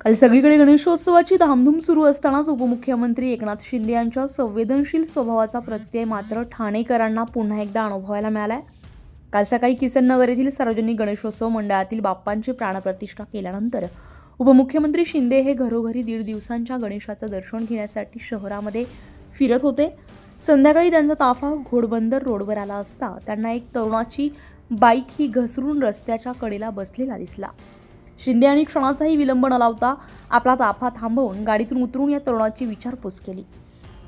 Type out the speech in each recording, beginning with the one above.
काल सगळीकडे गणेशोत्सवाची धामधूम सुरू असतानाच उपमुख्यमंत्री एकनाथ शिंदे यांच्या संवेदनशील स्वभावाचा प्रत्यय मात्र ठाणेकरांना पुन्हा एकदा अनुभवायला मिळालाय. काल सकाळी किसननगर येथील सार्वजनिक गणेशोत्सव मंडळातील बाप्पांची प्राणप्रतिष्ठा केल्यानंतर उपमुख्यमंत्री शिंदे हे घरोघरी दीड दिवसांच्या गणेशाचं दर्शन घेण्यासाठी शहरामध्ये फिरत होते. संध्याकाळी त्यांचा ताफा घोडबंदर रोडवर आला असता त्यांना एक तरुणाची बाईक ही घसरून रस्त्याच्या कडेला बसलेला दिसला. शिंदे यांनी क्षणाचाही विलंब न लावता आपला ताफा थांबवून गाडीतून उतरून या तरुणाची विचारपूस केली.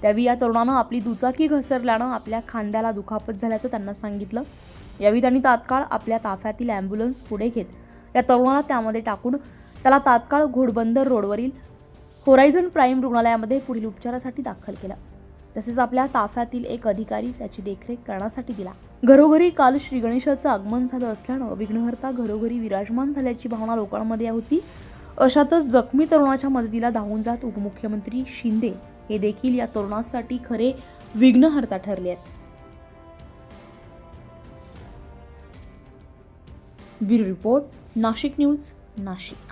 त्यावेळी या तरुणानं आपली दुचाकी घसरल्यानं आपल्या खांद्याला दुखापत झाल्याचं त्यांना सांगितलं. यावेळी त्यांनी तात्काळ आपल्या ताफ्यातील ॲम्ब्युलन्स पुढे घेत या तरुणाला त्यामध्ये टाकून त्याला तात्काळ घोडबंदर रोडवरील होरायझन प्राईम रुग्णालयामध्ये पुढील उपचारासाठी दाखल केलं. तसेच आपल्या ताफ्यातील एक अधिकारी त्याची देखरेख करण्यासाठी दिला. घरोघरी काल श्री गणेशाचं आगमन झालं असल्यानं विघ्नहर्ता घरोघरी विराजमान झाल्याची भावना लोकांमध्ये होती. अशातच जखमी तरुणाच्या मदतीला धावून जात उपमुख्यमंत्री शिंदे हे देखील या तरुणासाठी खरे विघ्नहर्ता ठरले आहेत. Bureau report Nashik news Nashik.